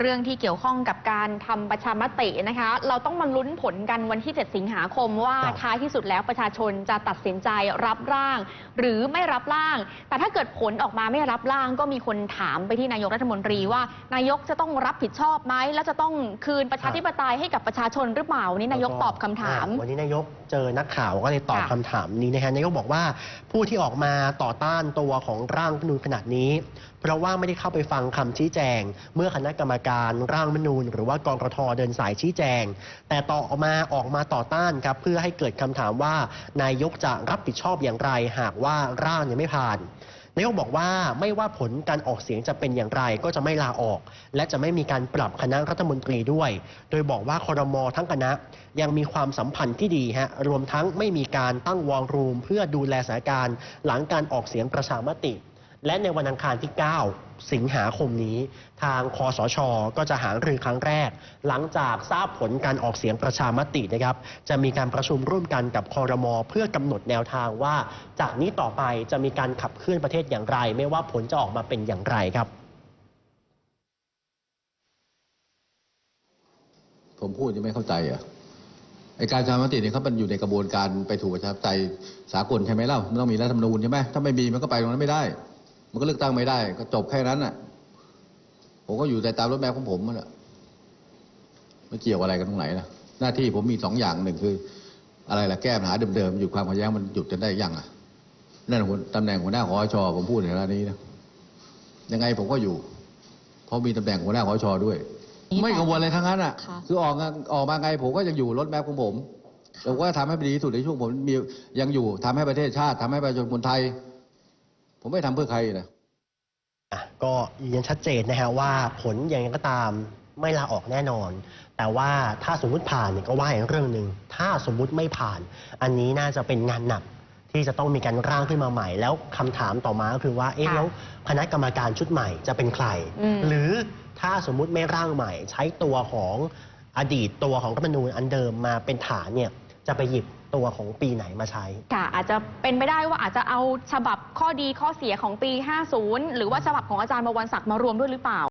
เรื่องที่เกี่ยวข้องกับการทำประชามตินะคะ เราต้องมาลุ้นผลกันวันที่ 7 สิงหาคมว่าครับท้ายที่สุดแล้วประชาชนจะตัดสินใจรับร่าง หรือไม่รับร่าง แต่ถ้าเกิดผลออกมาไม่รับร่างก็มีคนถามไปที่นายกรัฐมนตรีว่า นายกจะต้องรับผิดชอบไหมแล้วจะต้องคืนประชาธิปไตยให้กับประชาชนหรือเปล่าวันนี้นายกตอบคำถามอ่วันนี้นายกเจอนักข่าวก็เลยตอบค่ะคำถามนี้นะฮะนายกบอกว่าผู้ที่ออกมาต่อต้านตัวของร่างรัฐธรรมนูญขนาดนี้ เพราะว่าไม่ได้เข้าไปฟังคำชี้แจง เมื่อคณะกรรมการร่างรัฐมนูญ หรือว่ากรกตเดินสายชี้แจง แต่ต่อออกมาออกมาต่อต้านครับเพื่อให้เกิดคำถามว่านายกจะรับผิดชอบอย่างไร หากว่าร่างยังไม่ผ่านนายกบอกว่าไม่ว่าผลการออกเสียงจะเป็นอย่างไรก็จะไม่ลาออก และจะไม่มีการปรับคณะรัฐมนตรีด้วย โดยบอกว่าคอรมอทั้งคณะยังมีความสัมพันธ์ที่ดีฮะรวมทั้งไม่มีการตั้งวอลรูม เพื่อดูแลสถานการณ์หลังการออกเสียงประชามติ และในวันอังคารที่ 9 สิงหาคมนี้ ทางคอสช ก็จะหารือครั้งแรก หลังจากทราบผลการออกเสียงประชามตินะครับ จะมีการประชุมร่วมกันกับคอรมอเพื่อกำหนดแนวทางว่า จากนี้ต่อไปจะมีการขับเคลื่อนประเทศอย่างไร ไม่ว่าผลจะออกมาเป็นอย่างไรครับ ผมพูดยังไม่เข้าใจอะไอการประชามติเนี่ยเขามันอยู่ในกระบวนการไปถูกประชาธิปไตยสากลใช่ไหมเล่ามันต้องมีรัฐธรรมนูญใช่ไหมถ้าไม่มีมันก็ไปตรงนั้นไม่ได้ มันก็เลือกตั้งไม่ได้ ก็จบแค่นั้นน่ะ ผมก็อยู่ในตามรถแมพของผมมันแหละไม่เกี่ยวอะไรกันตรงไหนนะหน้าที่ผมมีสองอย่างหนึ่งคือ อะไรล่ะแก้ปัญหาเดิมๆหยุดความขัดแย้งมันหยุดกันได้ยังอะนั่นหัวตำแหน่งหัวหน้าขอชผมพูดในเวลานี้นะยังไงผมก็อยู่ เพราะมีตำแหน่งหัวหน้าขอชด้วย ไม่กังวลอะไรทั้งนั้นอะค่ะคือออกงานออกมาไงผมก็ยังอยู่รถแมพของผมแต่ว่าทำให้ดีที่สุดในช่วงผมมียังอยู่ทำให้ประเทศชาติทำให้ประชาชนคนไทย ผมไม่ทำเพื่อใครนะอะก็ยืนยันชัดเจนนะฮะว่าผลอย่างไรก็ตามไม่ลาออกแน่นอน แต่ว่าถ้าสมมุติผ่านเนี่ยก็ว่าอีกเรื่องหนึ่งถ้าสมมุติไม่ผ่าน อันนี้น่าจะเป็นงานหนักที่จะต้องมีการร่างขึ้นมาใหม่ แล้วคำถามต่อมาก็คือว่าเอ๊ะค่ะแล้วคณะกรรมการชุดใหม่จะเป็นใครอืมหรือถ้าสมมุติไม่ร่างใหม่ ใช้ตัวของอดีตตัวของรัฐธรรมนูญอันเดิมมาเป็นฐานเนี่ยจะไปหยิบ ตัวของปีไหนมาใช้ ค่ะอาจจะเป็นไปได้ว่าอาจจะเอาฉบับข้อดีข้อเสียของปี 50 หรือว่าฉบับของอาจารย์บวรศักดิ์มารวมด้วยหรือเปล่า